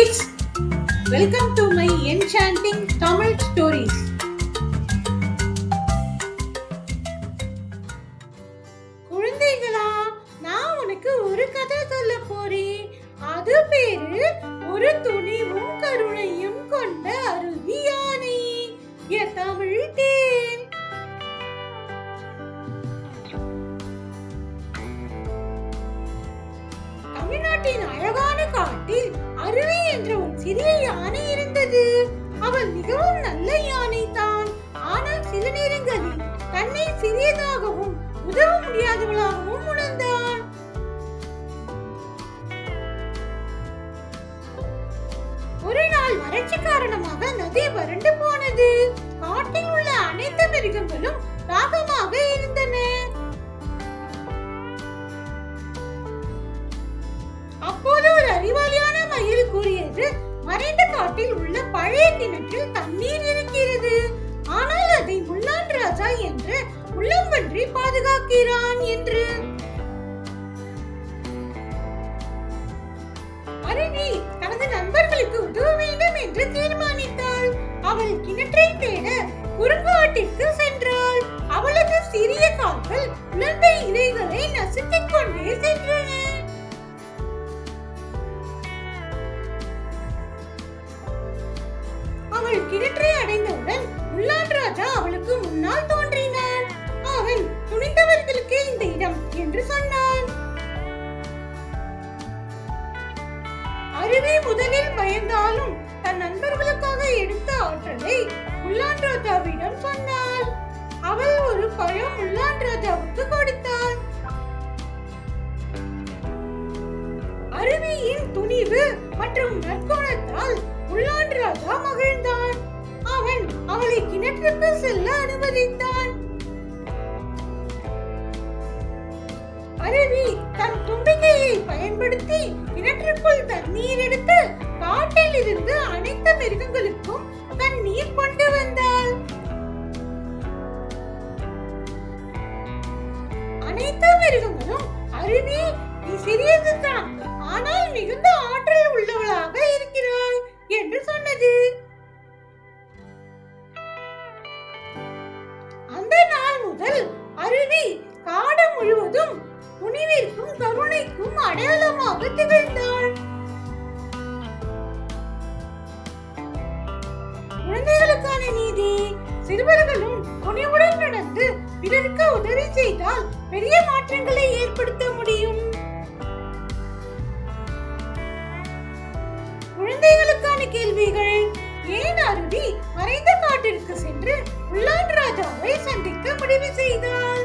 Kids welcome to my enchanting Tamil stories குழந்தைகளா நான் உனக்கு ஒரு கதை சொல்ல போறேன் அது பேரு ஒரு மிகவும் நல்ல யானை தான் ஆனால் சில நேரங்களில் தன்னை சிறியதாகவும் உதவ முடியாதவளாகவும் உணர்ந்தான். ஒரு நாள் வறட்சி காரணமாக நதி வறண்டு போனது. காட்டில் உள்ள அனைத்து மிருகங்களும் தாகமாக ஒரே கிணற்றில் தண்ணீர் இருக்கிறது. ஆனால் அதை முள்ளான் ராஜா என்று உள்ளம்பன்றி பாதுகாக்கிறான் என்று. அருவி தனது நண்பர்களுக்கு உதவ வேண்டும் என்று தீர்மானித்தாள். அவள் கிணற்றை தேட குறுங்காட்டிற்கு கிணற்றை அடைந்தவுடன் உள்ளான் ராஜா அவளுக்கு முன்னால் தோன்றினான் அவன் துணிந்தவர்களுக்கு இந்த இடம் என்று சொன்னான். அருவி முதலில் பயந்தாலும் தன் நண்பர்களுக்காக எடுத்த ஆற்றலை உள்ளான் ராஜாவிடம் சொன்னாள். அவள் ஒரு பழம் உள்ளான் ராஜாவுக்கு கொடுத்தாள். அருவியின் துணிவு மற்றும் நற்குணத்தால் உள்ளான் ராஜா மகிழ்ந்தான். அவளை கிணற்றுக்கு செல்ல அனுமதித்தான். அருவி தன் தும்பிக்கையை பயன்படுத்தி கிணற்றுக்குள் தண்ணீர் எடுத்து காட்டில் இருந்து அனைத்து மிருகங்களுக்கும் தண்ணீர் கொண்டு வந்தாள். அனைத்து மிருகங்களும் அருவி நீ சிறியதுதான். ஆனால் மிகுந்த ஆற்றல் உள்ளவளாக இருக்கிறாய் என்று சொன்னது. அடையாளமாக திகழ்ந்தாள் குழந்தைகளுக்கான நீதி. சிறுவர்களும் துணிவுடன் நடந்து பிறருக்கு உதவி செய்தால் பெரிய மாற்றங்களை ஏற்படுத்த முடியும். குழந்தைகளுக்கான கேள்விகள். ஏன் அருவி மறைந்த காட்டிற்கு சென்று உள்ளான் ராஜாவை சந்திக்க முடிவு செய்தாள்?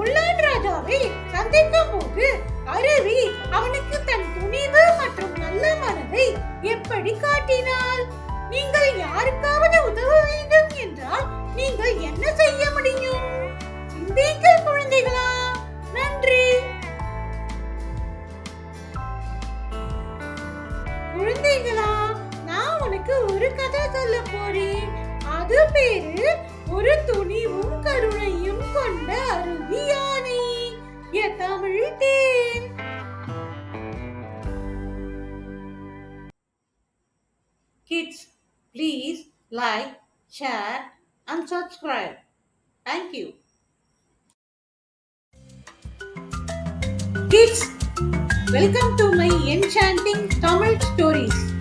உள்ளான் ராஜாவை சந்திக்கும் போது அருவி அவனுக்கு தன் துணிவு மற்றும் நல்ல மனதை எப்படி காட்டினாள்? நீங்கள் யாருக்காவது உதவ வேண்டும் என்றால் நீங்கள் என்ன செய்ய முடியும்? சிந்திங்கள் குழந்தைகளா. நன்றி. குழந்தைகளா நான் உனக்கு ஒரு கதை சொல்ல போறேன். அது பேரு ஒரு துணிவும் கருணையும் கொண்ட அருவி யானை என் தமிழ் தேன் please like, share and subscribe. Thank you. Kids, welcome to my enchanting Tamil stories.